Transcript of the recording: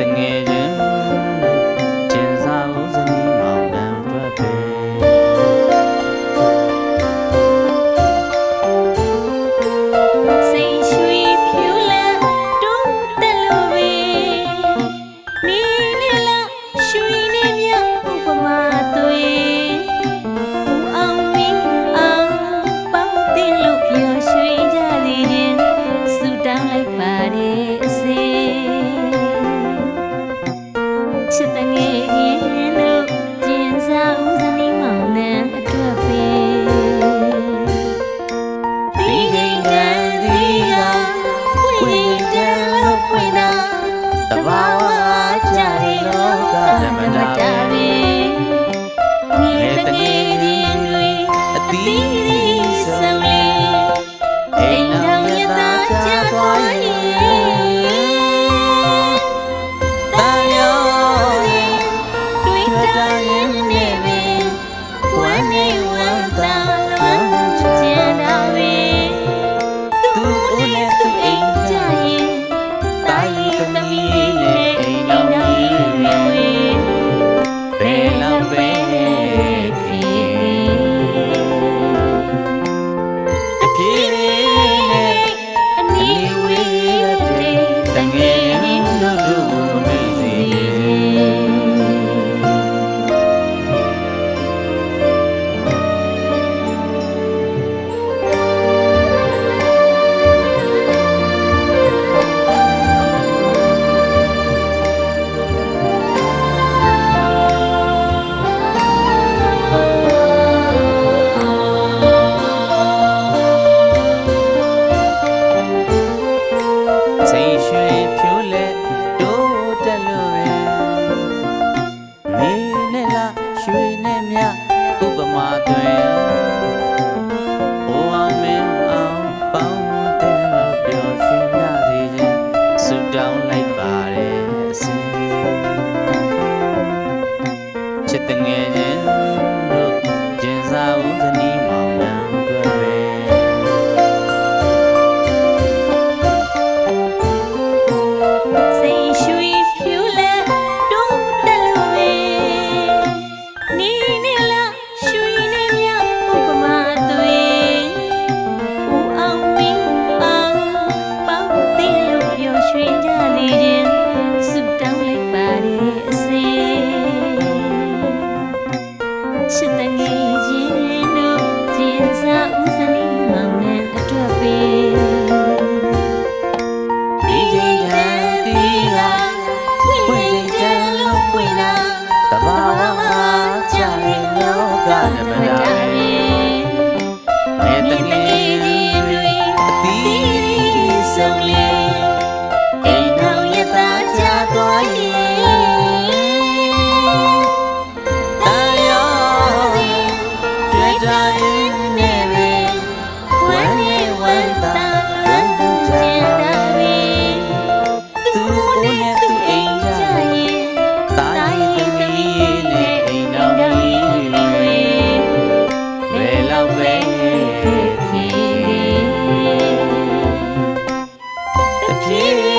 တငယ်ချ တဘာဝကြရေလောကဓမ္မတာ ရွှေနဲ့မြဥပမာသွင် cheers.